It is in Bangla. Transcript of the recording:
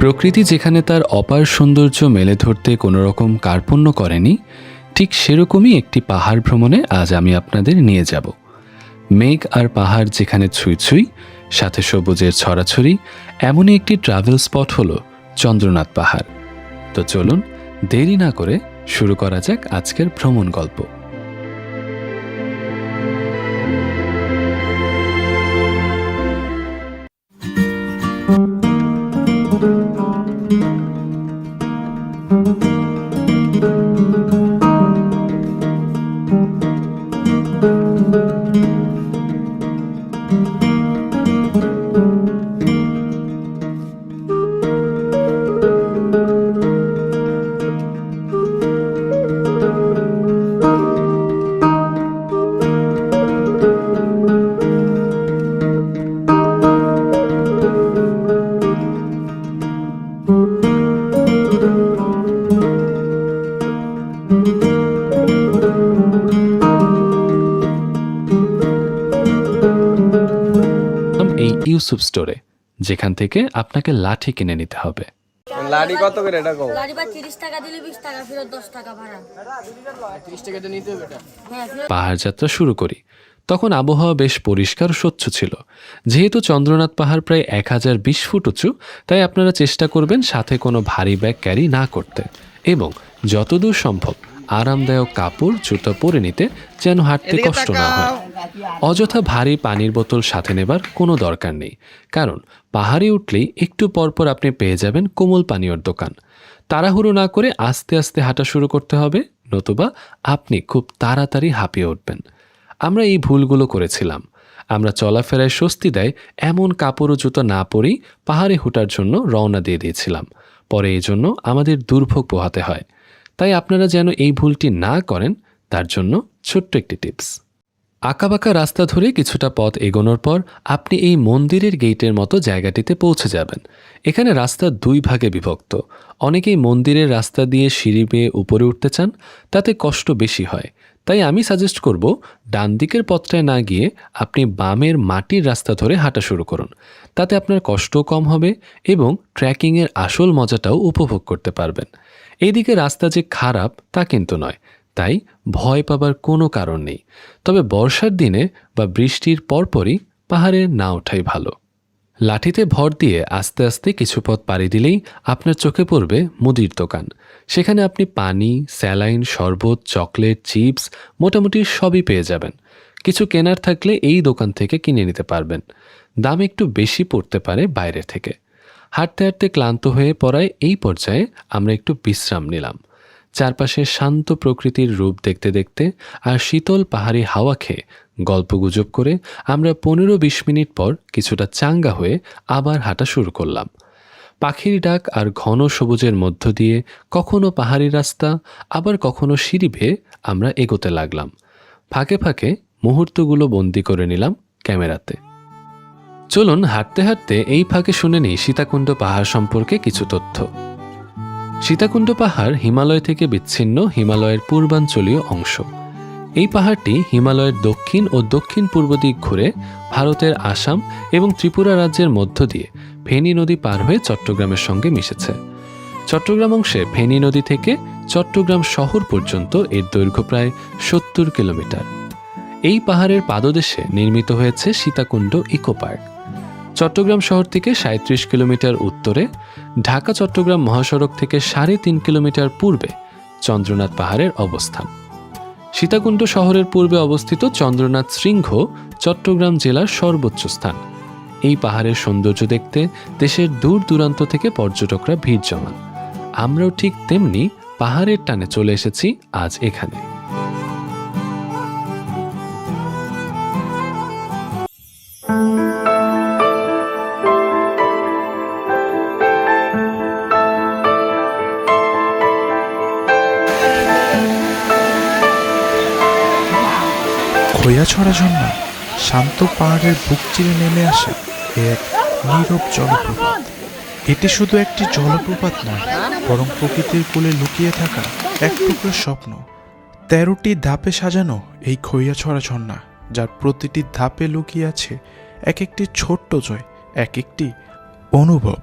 প্রকৃতি যেখানে তার অপার সৌন্দর্য মেলে ধরতে কোনো রকম কার্পণ্য করেনি, ঠিক সেরকমই একটি পাহাড় ভ্রমণে আজ আমি আপনাদের নিয়ে যাব। মেঘ আর পাহাড় যেখানে ছুঁই ছুঁই, সাথে সবুজের ছড়াছড়ি, এমনই একটি ট্রাভেল স্পট হলো চন্দ্রনাথ পাহাড়। তো চলুন, দেরি না করে শুরু করা যাক আজকের ভ্রমণ গল্প। এই ইউসুফ স্টোরে যেখান থেকে আপনাকে লাঠি কিনে নিতে হবে। লাড়ি কত করে এটা কও? গাড়ি বা তিরিশ টাকা দিলে বিশ টাকা ফেরত দশ টাকা ভাড়া। হ্যাঁ ফেরত পাহাড় যাত্রা শুরু করি। তখন আবহাওয়া বেশ পরিষ্কার স্বচ্ছ ছিল। যেহেতু চন্দ্রনাথ পাহাড় প্রায় এক হাজার বিশ ফুট উঁচু তাই আপনারা চেষ্টা করবেন সাথে কোনো ভারী ব্যাগ ক্যারি না করতে। এবং যতদূর সম্ভব আরামদায়ক কাপড় জুতো পরে নিতে যেন হাঁটতে কষ্ট না হয়। অযথা ভারী পানির বোতল সাথে নেবার কোনো দরকার নেই। কারণ পাহাড়ে উঠলেই একটু পরপর আপনি পেয়ে যাবেন কোমল পানীয়র দোকান। তাড়াহুড়ো না করে আস্তে আস্তে হাঁটা শুরু করতে হবে নতুবা আপনি খুব তাড়াতাড়ি হাঁপিয়ে উঠবেন। আমরা এই ভুলগুলো করেছিলাম। আমরা চলাফেরায় স্বস্তি দেয় এমন কাপড় ও জুতো না পরেই পাহাড়ে হুটার জন্য রওনা দিয়ে দিয়েছিলাম। পরে এই জন্য আমাদের দুর্ভোগ পোহাতে হয়। তাই আপনারা যেন এই ভুলটি না করেন, তার জন্য ছোট্ট একটি টিপস। আঁকাবাঁকা রাস্তা ধরে কিছুটা পথ এগোনোর পর আপনি এই মন্দিরের গেটের মতো জায়গাটিতে পৌঁছে যাবেন। এখানে রাস্তা দুই ভাগে বিভক্ত। অনেকেই মন্দিরের রাস্তা দিয়ে সিঁড়ি বেয়ে উপরে উঠতে চান, তাতে কষ্ট বেশি হয়। তাই আমি সাজেস্ট করব ডান দিকের পথটায় না গিয়ে আপনি বামের মাটির রাস্তা ধরে হাঁটা শুরু করুন। তাতে আপনার কষ্টও কম হবে এবং ট্রেকিংয়ের আসল মজাটাও উপভোগ করতে পারবেন। এইদিকে রাস্তা যে খারাপ তা কিন্তু নয়, তাই ভয় পাবার কোনো কারণ নেই। তবে বর্ষার দিনে বা বৃষ্টির পরপরই পাহাড়ে না ওঠাই ভালো। লাঠিতে ভর দিয়ে আস্তে আস্তে কিছু পথ পাড়ি দিলেই আপনার চোখে পড়বে মুদির দোকান। সেখানে আপনি পানি, স্যালাইন, শরবত, চকলেট, চিপস মোটামুটি সবই পেয়ে যাবেন। কিছু কেনার থাকলে এই দোকান থেকে কিনে নিতে পারবেন। দাম একটু বেশি পড়তে পারে বাইরে থেকে। হাঁটতে হাঁটতে ক্লান্ত হয়ে পড়ায় এই পর্যায়ে আমরা একটু বিশ্রাম নিলাম। চারপাশে শান্ত প্রকৃতির রূপ দেখতে দেখতে আর শীতল পাহাড়ি হাওয়া খেয়ে গল্পগুজব করে আমরা পনেরো বিশ মিনিট পর কিছুটা চাঙ্গা হয়ে আবার হাঁটা শুরু করলাম। পাখির ডাক আর ঘন সবুজের মধ্য দিয়ে কখনো পাহাড়ি রাস্তা, আবার কখনো সিঁড়ি বেয়ে আমরা এগোতে লাগলাম। ফাঁকে ফাঁকে মুহূর্তগুলো বন্দি করে নিলাম ক্যামেরাতে। চলুন হাঁটতে হাঁটতে এই ফাঁকে শুনে নিই সীতাকুণ্ড পাহাড় সম্পর্কে কিছু তথ্য। সীতাকুণ্ড পাহাড় হিমালয় থেকে বিচ্ছিন্ন হিমালয়ের পূর্বাঞ্চলীয় অংশ। এই পাহাড়টি হিমালয়ের দক্ষিণ ও দক্ষিণ পূর্ব দিক ঘুরে ভারতের আসাম এবং ত্রিপুরা রাজ্যের মধ্য দিয়ে ফেনী নদী পার হয়ে চট্টগ্রামের সঙ্গে মিশেছে। চট্টগ্রাম অংশে ফেনী নদী থেকে চট্টগ্রাম শহর পর্যন্ত এর দৈর্ঘ্য প্রায় সত্তর কিলোমিটার। এই পাহাড়ের পাদদেশে নির্মিত হয়েছে সীতাকুণ্ড ইকো পার্ক। চট্টগ্রাম শহর থেকে সাঁত্রিশ কিলোমিটার উত্তরে ঢাকা চট্টগ্রাম মহাসড়ক থেকে সাড়ে তিন কিলোমিটার পূর্বে চন্দ্রনাথ পাহাড়ের অবস্থান। সীতাকুণ্ড শহরের পূর্বে অবস্থিত চন্দ্রনাথ শৃঙ্গ চট্টগ্রাম জেলার সর্বোচ্চ স্থান। এই পাহাড়ের সৌন্দর্য দেখতে দেশের দূর দূরান্ত থেকে পর্যটকরা ভিড় জমান। আমরাও ঠিক তেমনি পাহাড়ের টানে চলে এসেছি আজ এখানে। খৈয়াছড়া ঝর্ণা, শান্ত পাহাড়ের বুক চিরে নেমে আসে এক নীরব জলপ্রপাত। এটি শুধু একটি জলপ্রপাত নয়, বরং প্রকৃতির কোলে লুকিয়ে থাকা এক টুকরো স্বপ্ন। তেরোটি ধাপে সাজানো এই খৈয়াছড়া ঝর্ণা, যার প্রতিটি ধাপে লুকিয়ে আছে এক একটি ছোট্ট জয়, এক একটি অনুভব।